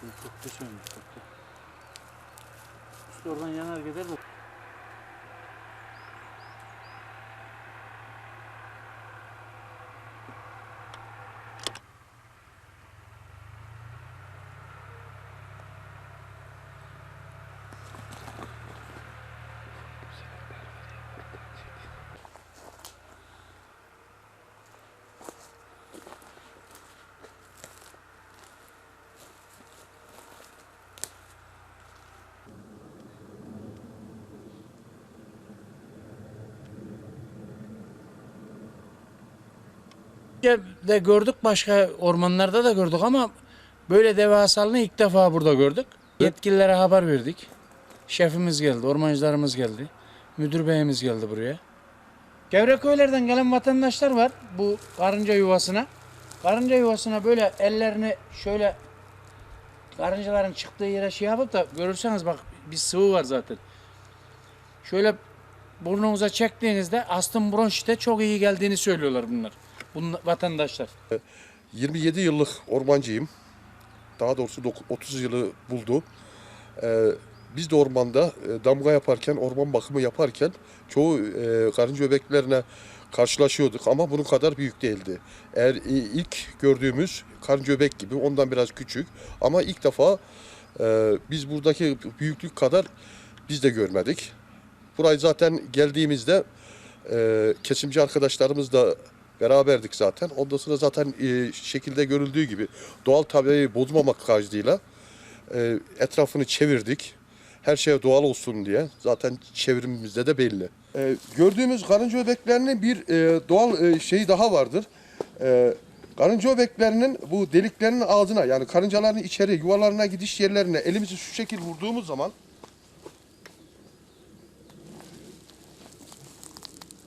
Şimdi çok geç şey olmuş. Usta oradan yanar gider de de gördük başka ormanlarda da gördük ama böyle devasalını ilk defa burada gördük. Yetkililere haber verdik. Şefimiz geldi, ormancılarımız geldi. Müdür beyimiz geldi buraya. Çevre köylerden gelen vatandaşlar var bu karınca yuvasına. Karınca yuvasına böyle ellerini şöyle karıncaların çıktığı yere şey yapıp da görürseniz bak bir sıvı var zaten. Şöyle burnunuza çektiğinizde astım bronşite çok iyi geldiğini söylüyorlar bunlar. Bunlar vatandaşlar. 27 yıllık ormancıyım. Daha doğrusu dok- 30 yılı buldu. Ee, biz de ormanda e, damga yaparken, orman bakımı yaparken çoğu e, karınca öbeklerine karşılaşıyorduk ama bunun kadar büyük değildi. Eğer ilk gördüğümüz karınca öbek gibi ondan biraz küçük ama ilk defa e, biz buradaki büyüklük kadar biz de görmedik. Burayı zaten geldiğimizde kesimci arkadaşlarımız da beraberdik zaten. Ondan sonra zaten e, şekilde görüldüğü gibi doğal tabiayı bozmamak kaydıyla e, etrafını çevirdik. Her şey doğal olsun diye. Zaten çevrimimizde de belli. E, gördüğümüz karınca öbeklerinin bir e, doğal e, şeyi daha vardır. E, karınca öbeklerinin bu deliklerinin ağzına yani karıncaların içeri yuvalarına gidiş yerlerine elimizi şu şekil vurduğumuz zaman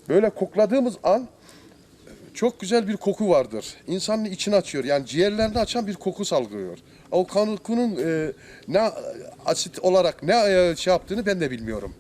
böyle kokladığımız an çok güzel bir koku vardır. İnsanın içini açıyor. Yani ciğerlerini açan bir koku salgılıyor. O kokunun e, ne asit olarak ne e, şey yaptığını ben de bilmiyorum.